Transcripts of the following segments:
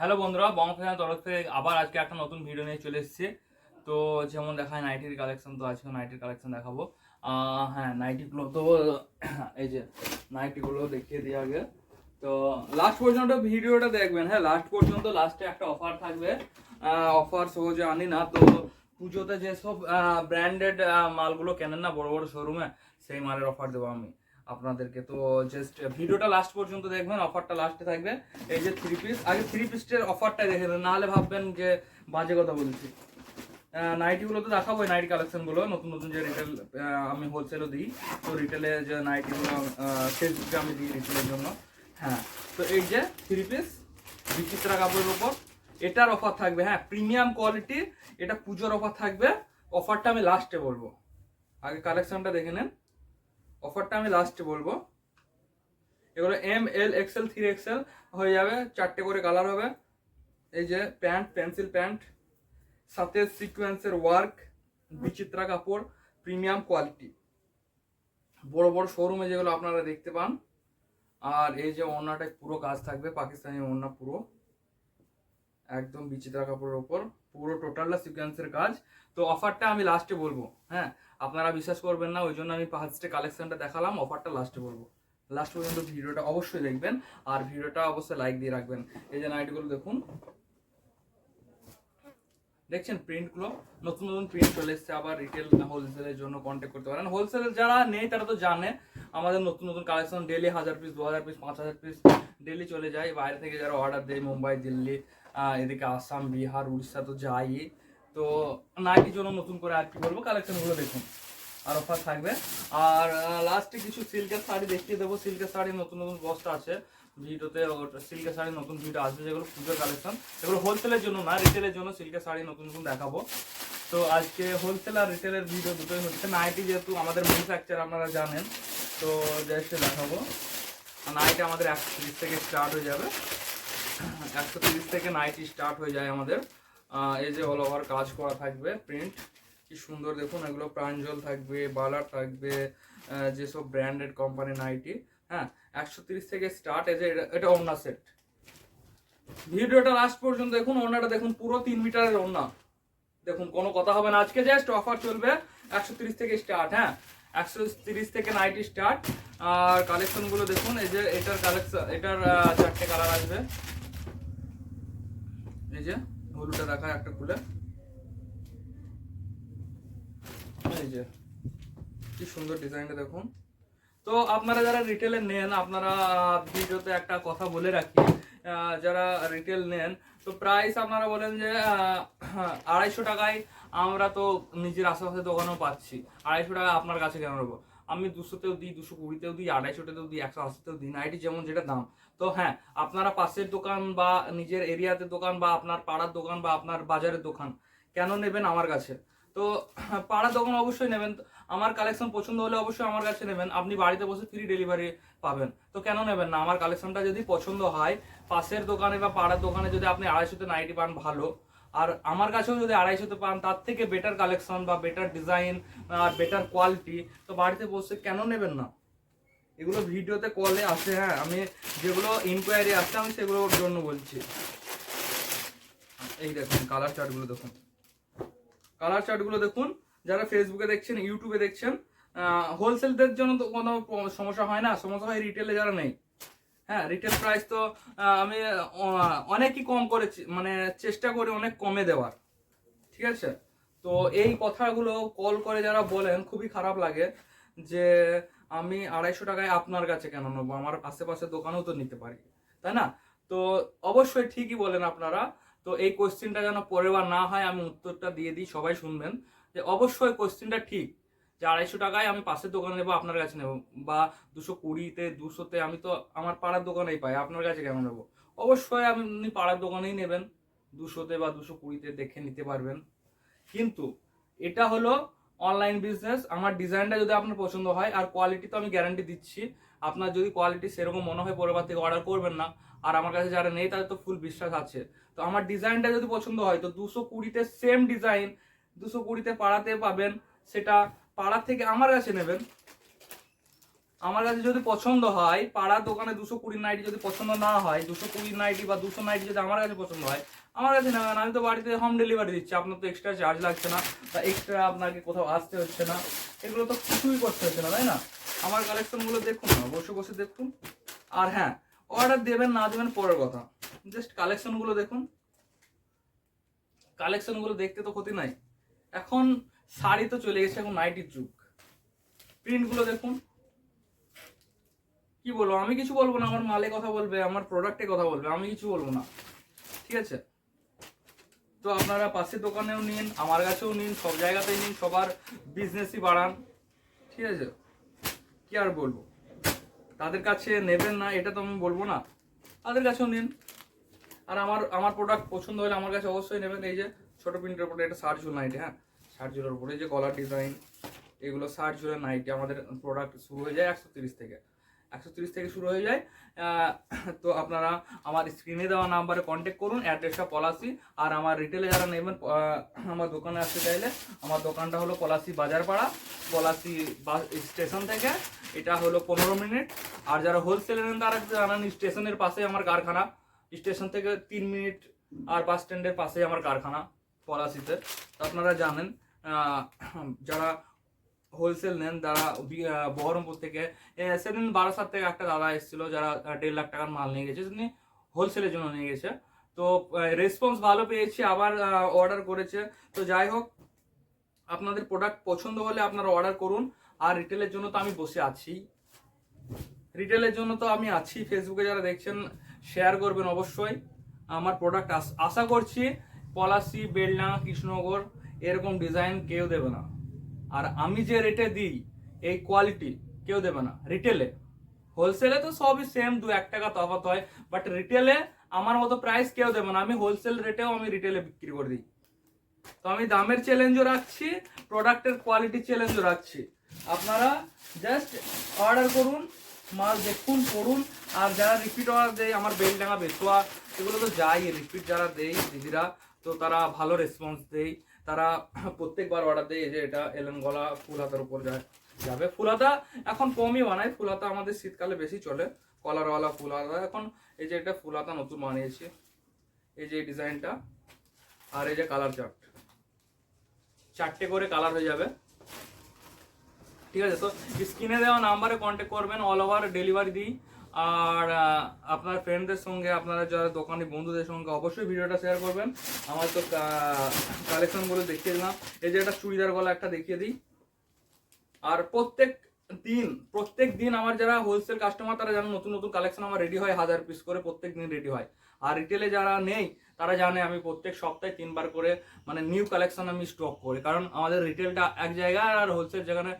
Hello বন্ধুরা বং ফ্যানের তরফ থেকে আবার আজকে একটা নতুন ভিডিও নিয়ে চলে এসেছি। তো যেমন দেখায় নাইটির কালেকশন তো আজকে নাইটির কালেকশন দেখাবো। হ্যাঁ নাইটিগুলো তো, এই যে নাইটিগুলো দেখিয়ে দিই আগে। তো লাস্ট পর্যন্ত ভিডিওটা দেখবেন। হ্যাঁ লাস্ট পর্যন্ত লাস্টে একটা অফার থাকবে। অফার সহজে আনি না, তো পুজোতে যেসব ব্র্যান্ডেড মালগুলো কেনেন না বড় বড় শোরুমে সেই মালের অফার দেবো আমি। আপনাদেরকে। তো জাস্ট ভিডিওটা লাস্ট পর্যন্ত দেখবেন অফারটা লাস্টে থাকবে। এই যে থ্রি পিস আগে থ্রি পিসের অফারটা দেখে দেবেন নাহলে ভাববেন যে বাজে কথা বলছি। নাইটিগুলো তো দেখাবো নাইট কালেকশনগুলো নতুন নতুন যে রিটেল আমি হোলসেলও দিই। তো রিটেলে যে নাইটিগুলো ফেসবুকে আমি দিই রিটেলের জন্য। হ্যাঁ তো এই যে থ্রি পিস বিচিত্রা কাপড়ের ওপর এটার অফার থাকবে। হ্যাঁ প্রিমিয়াম কোয়ালিটি এটা পুজোর অফার থাকবে। অফারটা আমি লাস্টে বলব। আগে কালেকশনটা দেখে নেন। অফারটা আমি লাস্টে বলব। এগুলো M L XL three XL হয়ে যাবে, চারটে করে কালার হবে। এই যে প্যান্ট পেন্সিল প্যান্ট সাথে সিকোয়েন্সের ওয়ার্ক বিচিত্রা কাপড় প্রিমিয়াম কোয়ালিটি বড় বড় শোরুমে যেগুলো আপনারা দেখতে পান। আর এই যে ওড়নাটায় পুরো কাজ থাকবে, পাকিস্তানি ওড়না পুরো। একদম বিচিত্রা কাপড়ের ওপর, পুরো টোটালটা সিকোয়েন্সের কাজ। তো অফারটা আমি লাস্টে বলব হ্যাঁ? আপনারা বিশ্বাস করবেন না ওই জন্য আমি ফার্স্টে কালেকশনটা দেখালাম অফারটা লাস্টে বলব। লাস্ট পর্যন্ত ভিডিওটা অবশ্যই দেখবেন, আর ভিডিওটা অবশ্যই লাইক দিয়ে রাখবেন। এই যে নাইটগুলো দেখুন। দেখছেন প্রিন্টগুলো নতুন নতুন প্রিন্ট চলে এসছে, আবার রিটেল হোলসেলের জন্য কন্ট্যাক্ট করতে পারেন। হোলসেলের যারা নেই, তারা তো জানে, আমাদের নতুন নতুন কালেকশন ডেলি হাজার পিস দু হাজার পিস পাঁচ হাজার পিস ডেলি চলে যায়। বাইরে থেকে যারা অর্ডার দেয়, মুম্বাই, দিল্লি এদিকে আসাম, বিহার, উড়িষ্যা তো যাই তো নাইটির জন্য নতুন করে আর কি বলব? কালেকশনগুলো দেখুন। আর অফার থাকবে। আর লাস্টে কিছু সিল্কের শাড়ি দেখিয়ে দেবো। সিল্কের শাড়ি নতুন নতুন বস্তা আছে। ভিডিওতে সিল্কের শাড়ি নতুন ভিডিও আসবে যেগুলো পুজোর কালেকশন এগুলো হোলসেলের জন্য না রিটেলের জন্য সিল্কের শাড়ি নতুন নতুন দেখাবো। তো আজকে হোলসেল আর রিটেলের ভিডিও দুটোই হচ্ছে নাইটি যেহেতু আমাদের ম্যানুফ্যাকচার আপনারা জানেন। তো জাস্ট দেখাবো। নাইটি আমাদের একশো থেকে স্টার্ট হয়ে যাবে। একশো তিরিশ থেকে নাইটি স্টার্ট হয়ে যায় আমাদের। এই যে অল ওভার কাজ করা থাকবে প্রিন্ট কি সুন্দর দেখুন, এগুলো প্রাঞ্জল থাকবে, বালার থাকবে যেসব ব্র্যান্ডেড কোম্পানি নাইটি হ্যাঁ? একশো তিরিশ থেকে স্টার্ট এই যে এটা- ওড়না সেট ভিডিওটা লাস্ট পর্যন্ত দেখুন, ওড়নাটা দেখুন, পুরো তিন মিটারের ওড়না। দেখুন, কোনো কথা হবে না, আজকে জাস্ট অফার চলবে একশো তিরিশ থেকে স্টার্ট হ্যাঁ? একশো তিরিশ থেকে নাইটি স্টার্ট আর কালেকশনগুলো দেখুন, এই যে এটার কালেকশন এটার চারটে কালার আসবে। এই যে হলুদটা রাখা, একটা খুলে। এই যে, কি সুন্দর ডিজাইনটা দেখুন। তো আপনারা যারা রিটেলে নেন, আপনারা ভিডিওতে একটা কথা বলে রাখি যারা রিটেল নেন, তো প্রাইস আপনারা বলেন যে আড়াইশো টাকায় আমরা তো নিজের আশেপাশে দোকানেও পাচ্ছি। আড়াইশো টাকা আপনার কাছে কেন নেব? আমি দুশোতেও দিই, দুশো কুড়িতেও দিই, আড়াইশোতেও দিই, একশো আশিতেও দিই, নাইটি যেমন যেটা দাম। তো হ্যাঁ আপনারা পাশের দোকান বা নিজের এরিয়াতে দোকান বা আপনার পাড়ার দোকান বা আপনার বাজারের দোকান, কেন নেবেন আমার কাছে? তো পাড়ার দোকান অবশ্যই নেবেন, আমার কালেকশন পছন্দ হলে অবশ্যই আমার কাছে নেবেন, আপনি বাড়িতে বসে ফ্রি ডেলিভারি পাবেন। তো কেন নেবেন না? আমার কালেকশনটা যদি পছন্দ হয়, পাশের দোকানে বা পাড়ার দোকানে যদি আপনি আড়াইশোতে নাইটি পান, ভালো। আর আমার কাছেও যদি আড়াইশোতে পান, তার থেকে বেটার কালেকশন বা বেটার ডিজাইন আর বেটার কোয়ালিটি তো বাড়িতে বসে কেন নেবেন না? এগুলো ভিডিওতে কলে আসে হ্যাঁ। আমি যেগুলো ইনকোয়ারি আসছে, আমি সেগুলোর জন্য বলছি। এই দেখুন কালার চার্টগুলো দেখুন। কালার চার্টগুলো দেখুন, যারা ফেসবুকে দেখছেন ইউটিউবে দেখছেন হোলসেলদের জন্য তো কোনো সমস্যা হয় না। সমস্যা হয় রিটেলে যারা নেই। হ্যাঁ রিটেল প্রাইস তো আমি অনেকই কম করেছি মানে চেষ্টা করি অনেক কমে দেওয়ার, ঠিক আছে? তো এই কথাগুলো কল করে যারা বলেন, খুবই খারাপ লাগে যে আমি আড়াইশো টাকায় আপনার কাছে কেন নেব? আমার আশেপাশে দোকানেও তো নিতে পারি, তাই না? তো অবশ্যই ঠিকই বলেন আপনারা। তো এই কোশ্চেনটা যেন পরের বার না হয়, আমি উত্তরটা দিয়ে দিই, সবাই শুনবেন যে অবশ্যই কোশ্চেনটা ঠিক। যে আড়াইশো টাকায় আমি পাশের দোকানে নেব, আপনার কাছে নেব। বা দুশো কুড়িতে, দুশোতে আমি তো আমার পাড়ার দোকানেই পাই, আপনার কাছে কেন নেব? অবশ্যই আপনি পাড়ার দোকানেই নেবেন, দুশোতে বা দুশো কুড়িতে দেখে নিতে পারবেন। কিন্তু এটা হলো অনলাইন বিজনেস আমার ডিজাইনটা যদি আপনার পছন্দ হয়, আর কোয়ালিটি তো আমি গ্যারান্টি দিচ্ছি, আপনার যদি কোয়ালিটি সেরকম মনে হয় পরেরবার থেকে অর্ডার করবেন না, আর আমার কাছে যারা নেই তাদের তো ফুল বিশ্বাস আছে। তো আমার ডিজাইনটা যদি পছন্দ হয়, তো দুশো কুড়িতে সেম ডিজাইন দুশো কুড়িতে পাড়াতে পাবেন, সেটা পাড়ার থেকে আমার কাছে নেবেন। আমার কাছে যদি পছন্দ হয় পাড়ার দোকানে দুশো কুড়ি নাইটি যদি পছন্দ না হয়, দুশো কুড়ি নাইটি বা দুশো নাইটি যদি আমার কাছে পছন্দ হয়, আমার কাছে নেবেন। আমি তো বাড়িতে হোম ডেলিভারি দিচ্ছি, আপনার তো এক্সট্রা চার্জ লাগছে না বা এক্সট্রা আপনাকে কোথাও আসতে হচ্ছে না। এগুলো তো কিছুই করতে হচ্ছে না, তাই না? আমার কালেকশনগুলো দেখুন না, বসে বসে দেখুন। আর হ্যাঁ অর্ডার দেবেন না দেবেন পরের কথা। জাস্ট কালেকশনগুলো দেখুন। কালেকশনগুলো দেখতে তো ক্ষতি নাই। এখন শাড়ি তো চলে গেছে এখন নাইটির যুগ। প্রিন্টগুলো দেখুন। কি বলব, আমি কিছু বলব না, আমার মালে কথা বলবে, আমার প্রোডাক্টে কথা বলবে, আমি কিছু বলব না। ঠিক আছে? তো আপনারা পাশের দোকানেও নিন, আমার কাছেও নিন, সব জায়গাতেই নিন, সবার বিজনেসই বাড়ান। ঠিক আছে? কি আর বলব? তাদের কাছে নেবেন না, এটা তো আমি বলব না। তাদের কাছেও নিন। আর আমার আমার প্রোডাক্ট পছন্দ হলে আমার কাছে অবশ্যই নেবেন, এই যে ছোটো প্রিন্টের উপরে, এটা ঝুল নাইটি হ্যাঁ? ষাট ঝুলের উপরে যে গলার ডিজাইন এগুলো ষাট ঝুলের নাইটি আমাদের প্রোডাক্ট শুরু হয়ে যায় একশো তিরিশ থেকে। একশো তিরিশ থেকে শুরু হয়ে যায়। তো আপনারা আমার স্ক্রিনে দেওয়া নাম্বারে কন্ট্যাক্ট করুন অ্যাড্রেসটা পলাশি। আর আমার রিটেলে যারা নেবেন আমার দোকানে আসতে চাইলে, আমার দোকানটা হলো পলাশি বাজারপাড়া, পলাশি বাস স্টেশন থেকে। এটা হলো পনেরো মিনিট। আর যারা হোলসেলে নেন, তারা জানান স্টেশনের পাশে আমার কারখানা। স্টেশন থেকে তিন মিনিট আর বাস স্ট্যান্ডের পাশে আমার কারখানা, পলাশিতে। তো আপনারা জানেন। যারা হোলসেল নেন, তারা বহরমপুর থেকে সেদিন বারাসাত থেকে একটা দাদা এসেছিল যারা দেড় লাখ টাকার মাল নিয়ে গেছে তিনি হোলসেলের জন্য নিয়ে গেছে। তো রেসপন্স ভালো পেয়েছি, আবার অর্ডার করেছে। তো যাই হোক, আপনাদের প্রোডাক্ট পছন্দ হলে আপনারা অর্ডার করুন, আর রিটেলের জন্য তো আমি বসে আছি। রিটেলের জন্য তো আমি আছি ফেসবুকে যারা দেখছেন শেয়ার করবেন অবশ্যই। আমার প্রোডাক্ট আশা করছি, পলাশি, বেলডাঙ্গা, কৃষ্ণনগর এরকম ডিজাইন কেউ দেবে না। আর আমি যে রেটে দিই, এই কোয়ালিটি কেউ দেবে না। রিটেলে হোলসেলে তো সবই সেম দু এক টাকা তফাৎ হয়। বাট রিটেলে আমার মতো প্রাইস কেউ দেবে না। আমি হোলসেল রেটেও আমি রিটেলে বিক্রি করে দিই। তো আমি দামের চ্যালেঞ্জও রাখছি প্রোডাক্টের কোয়ালিটি চ্যালেঞ্জও রাখছি। আপনারা জাস্ট অর্ডার করুন, মাল দেখুন, পড়ুন। আর যারা রিপিট অর্ডার দেয়, আমার বেলডাঙ্গা, বেতুয়া, এগুলো তো যাই। রিপিট যারা দেয়, দিদিরা, তো তারা ভালো রেসপন্স দেয়। তারা প্রত্যেকবার অর্ডার দেয় যে এটা এলেন গলা ফুল হাতার উপর যায় যাবে। ফুল হাতা এখন কমই বানায়। ফুল হাতা আমাদের শীতকালে বেশি চলে। কলারওয়ালা ফুল হাতা এখন এই যে এটা ফুল হাতা নতুন বানিয়েছি। এই যে ডিজাইনটা। আর এই যে কালার চার্ট। চারটে করে কালার হয়ে যাবে। ঠিক আছে? তো স্ক্রিনে দেওয়া নাম্বারে কন্ট্যাক্ট করবেন। অল ওভার ডেলিভারি দিই। আর আপনার ফ্রেন্ডদের সঙ্গে, আপনারা যারা দোকানি, বন্ধুদের সঙ্গে অবশ্যই ভিডিওটা শেয়ার করবেন। আমার তো কালেকশনগুলো দেখিয়ে দিলাম। এই যে একটা চুড়িদার গলা একটা দেখিয়ে দিই। আর প্রত্যেক দিন প্রত্যেক দিন আমার যারা হোলসেল কাস্টমার তারা জানেন নতুন নতুন কালেকশন আমার রেডি হয়, হাজার পিস করে প্রত্যেক দিন রেডি হয়। আর রিটেলে যারা নেই, তারা জানে আমি প্রত্যেক সপ্তাহে তিনবার করে মানে নিউ কালেকশন আমি স্টক করি। কারণ আমাদের রিটেলটা এক জায়গায় আর হোলসেল যেখানে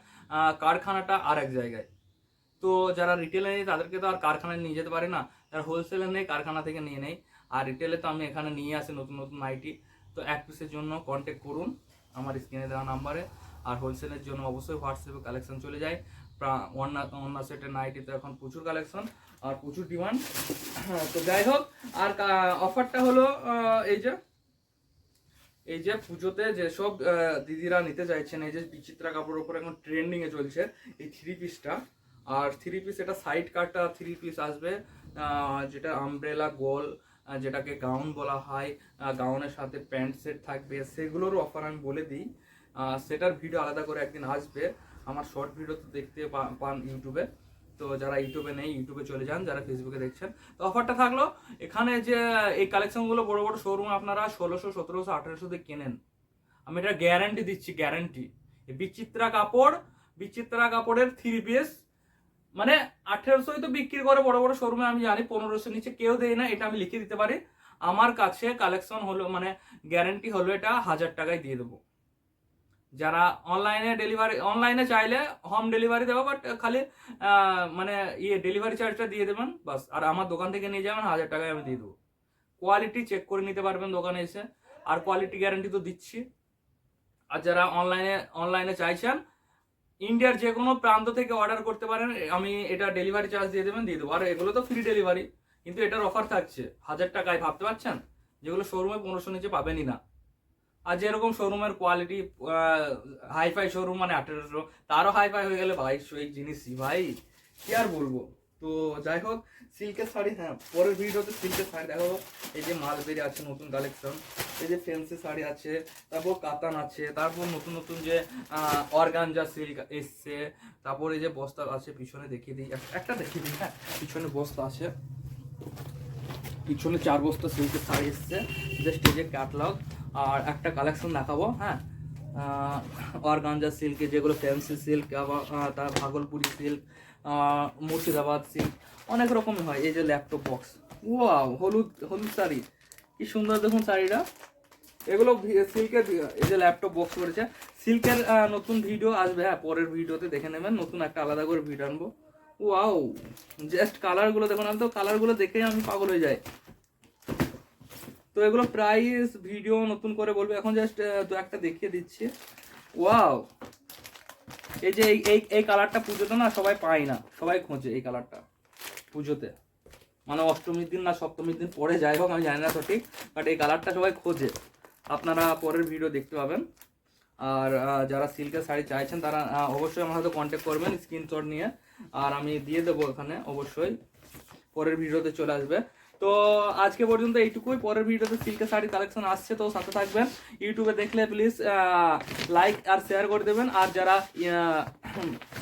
কারখানাটা আর এক জায়গায়। তো যারা রিটেলে নেই, তাদেরকে তো আর কারখানায় নিয়ে যেতে পারে না। যারা হোলসেলে নেই, কারখানা থেকে নিয়ে নেই। আর রিটেলে তো আমি এখানে নিয়ে আসি নতুন নতুন আইটি তো এক পিসের জন্য কন্ট্যাক্ট করুন আমার স্ক্রিনে দেওয়া নাম্বারে আর হোলসেলের জন্য অবশ্যই হোয়াটসঅ্যাপে কালেকশন চলে যায়। অন্য সেটের নাইটি তো এখন প্রচুর কালেকশন আর প্রচুর ডিমান্ড তো যাই হোক, আর অফারটা হলো এই যে এই যে পুজোতে যেসব দিদিরা নিতে চাইছেন, এই যে বিচিত্রা কাপড়ের উপর এখন ট্রেন্ডিং এ চলছে, এই থ্রি পিসটা আর থ্রি পিস এটা সাইড কাটটা থ্রি পিস আসবে যেটা আমব্রেলা গোল যেটাকে গাউন বলা হয় গাউনের সাথে প্যান্ট সেট থাকবে, সেগুলোর অফার আমি বলে দিই। সেটার ভিডিও আলাদা করে একদিন আসবে, আমার শর্ট ভিডিও তো দেখতে পান ইউটিউবে। তো যারা ইউটিউবে নেই, ইউটিউবে চলে যান, যারা ফেসবুকে দেখছেন। তো অফারটা থাকল, এখানে যে এই কালেকশনগুলো বড় বড় শোরুম আপনারা ষোলোশো, সতেরোশো, আঠেরোশো দিয়ে কেনেন। আমি এটা গ্যারান্টি দিচ্ছি গ্যারান্টি বিচিত্রা কাপড়, বিচিত্রা কাপড়ের থ্রি পিস মানে আঠেরোশোই তো বিক্রি করে বড় বড় শোরুমে আমি জানি পনেরোশো নিচে কেউ দেয় না, এটা আমি লিখে দিতে পারি। আমার কাছে কালেকশন হলো মানে গ্যারেন্টি হলো এটা হাজার টাকায় দিয়ে দেবো। যারা অনলাইনে ডেলিভারি অনলাইনে চাইলে হোম ডেলিভারি দেবো বাট খালি মানে ইয়ে ডেলিভারি চার্জটা দিয়ে দেবেন, বাস। আর আমার দোকান থেকে নিয়ে যাবেন, হাজার টাকায় আমি দিয়ে দেবো। কোয়ালিটি চেক করে নিতে পারবেন দোকানে এসে। আর কোয়ালিটি গ্যারেন্টি তো দিচ্ছি। আর যারা অনলাইনে অনলাইনে চাইছেন ইন্ডিয়ার যে কোনো প্রান্ত থেকে অর্ডার করতে পারেন, আমি এটা ডেলিভারি চার্জ দিয়ে দেবেন, দিয়ে দেবো। আর এগুলো তো ফ্রি ডেলিভারি কিন্তু এটার অফার থাকছে। হাজার টাকায়, ভাবতে পারছেন? যেগুলো শোরুমে পনেরোশো নিচে পাবেনই না। আর যেরকম শোরুমের কোয়ালিটি হাইফাই শোরুম মানে আঠেরোশো, তারও হাইফাই হয়ে গেলে ভাই, সেই জিনিসই। ভাই, কি আর বলব? তো যাই হোক সিল্কের শাড়ি হ্যাঁ পরের ভিডিওতে সিল্কের শাড়ি দেখাবো। এই যে মালবেরি আছে, নতুন কালেকশন এই যে ফেন্সি শাড়ি আছে, তারপর কাতান আছে, তারপর নতুন নতুন যে অর্গানজা সিল্ক এসছে, তারপর এই যে বস্তা আছে, পিছনে দেখিয়ে দিই। একটা দেখিয়ে দিই হ্যাঁ পিছনে বস্তা আছে। পিছনে চার বস্তা সিল্কের শাড়ি এসছে জাস্ট এই যে ক্যাটলগ আর একটা কালেকশন দেখাবো হ্যাঁ অর্গানজা সিল্কে যেগুলো ফ্যান্সি সিল্ক আবার তার ভাগলপুরি সিল্ক মুর্শিদাবাদ সিল্ক অনেক রকমের হয়, এই যে ল্যাপটপ বক্স ওয়াও হলুদ হলুদ শাড়ি। কি সুন্দর দেখুন শাড়িটা। এগুলো সিল্কের এই যে ল্যাপটপ বক্স করেছে। সিল্কের নতুন ভিডিও আসবে হ্যাঁ পরের ভিডিওতে দেখে নেবেন। নতুন একটা আলাদা করে ভিডিও আনব। ওয়াও জাস্ট কালারগুলো দেখুন, আমি তো কালারগুলো দেখেই আমি পাগল হয়ে যাই। তো এগুলো প্রাইস ভিডিও নতুন করে বলব। এখন জাস্ট দু একটা দেখিয়ে দিচ্ছি। ওয়াও এই যে এই এই কালারটা পুজোতে না সবাই পায় না, সবাই খোঁজে এই কালারটা পুজোতে। মানে অষ্টমীর দিন না সপ্তমীর দিন পরে যাই হোক, আমি জানি না সঠিক বাট এই কালারটা সবাই খোঁজে। আপনারা পরের ভিডিও দেখতে পাবেন। আর যারা সিল্কের শাড়ি চাইছেন, তারা অবশ্যই আমার সাথে কন্ট্যাক্ট করবেন স্ক্রিনশট নিয়ে। আর আমি দিয়ে দেবো এখানে, অবশ্যই। পরের ভিডিওতে চলে আসবে। তো আজকে পর্যন্ত এইটুকুই। পরের ভিডিওতে সিল্কের শাড়ি কালেকশন আসছে, তো সাথে থাকবেন। ইউটিউবে দেখলে প্লিজ লাইক আর শেয়ার করে দেবেন। আর যারা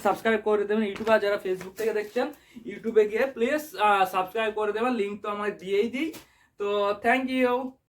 সাবস্ক্রাইব করে দেবেন ইউটিউবে আর যারা ফেসবুক থেকে দেখছেন ইউটিউবে গিয়ে প্লিজ সাবস্ক্রাইব করে দেবেন। লিঙ্ক তো আমার দিয়েই দিই। তো থ্যাংক ইউ